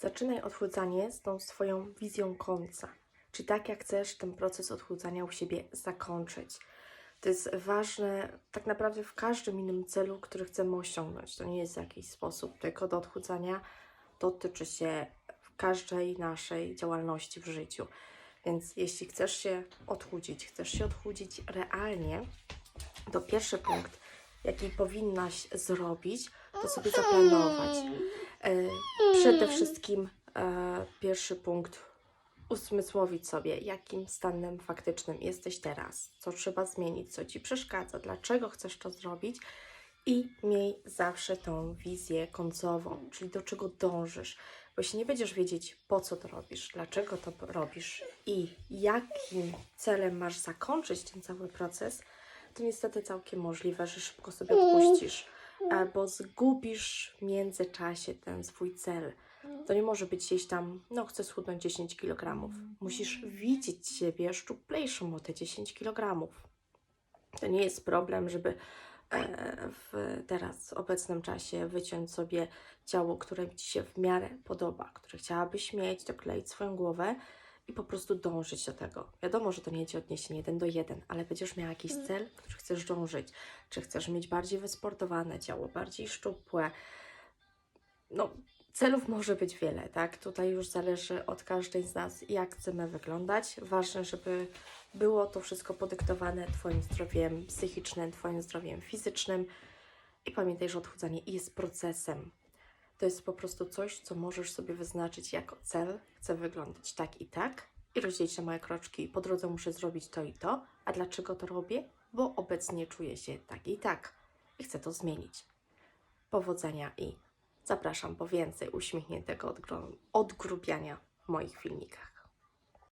Zaczynaj odchudzanie z tą swoją wizją końca. Czy tak jak chcesz ten proces odchudzania u siebie zakończyć. To jest ważne tak naprawdę w każdym innym celu, który chcemy osiągnąć. To nie jest jakiś sposób tylko do odchudzania. Dotyczy się każdej naszej działalności w życiu. Więc jeśli chcesz się odchudzić, chcesz się odchudzić realnie, to pierwszy punkt, jaki powinnaś zrobić, to sobie zaplanować. E, Przede wszystkim e, pierwszy punkt uzmysłowić sobie, jakim stanem faktycznym jesteś teraz, co trzeba zmienić, co ci przeszkadza, dlaczego chcesz to zrobić i miej zawsze tą wizję końcową, czyli do czego dążysz. Bo jeśli nie będziesz wiedzieć, po co to robisz, dlaczego to robisz i jakim celem masz zakończyć ten cały proces, to niestety całkiem możliwe, że szybko sobie odpuścisz, albo zgubisz w międzyczasie ten swój cel. To nie może być gdzieś tam, no chcę schudnąć 10 kg. Musisz widzieć siebie szczuplejszą o te 10 kg. To nie jest problem, żeby e, w teraz, w obecnym czasie wyciąć sobie ciało, które Ci się w miarę podoba, które chciałabyś mieć, dokleić swoją głowę i po prostu dążyć do tego. Wiadomo, że to nie będzie odniesienie jeden do jeden, ale będziesz miał jakiś cel, który chcesz dążyć. Czy chcesz mieć bardziej wysportowane ciało, bardziej szczupłe. No, celów może być wiele, tak? Tutaj już zależy od każdej z nas, jak chcemy wyglądać. Ważne, żeby było to wszystko podyktowane Twoim zdrowiem psychicznym, Twoim zdrowiem fizycznym. I pamiętaj, że odchudzanie jest procesem. To jest po prostu coś, co możesz sobie wyznaczyć jako cel. Chcę wyglądać tak i tak i rozdzielić na małe kroczki. Po drodze muszę zrobić to i to. A dlaczego to robię? Bo obecnie czuję się tak i tak i chcę to zmienić. Powodzenia i zapraszam po więcej uśmiechniętego odgru- odgrubiania w moich filmikach.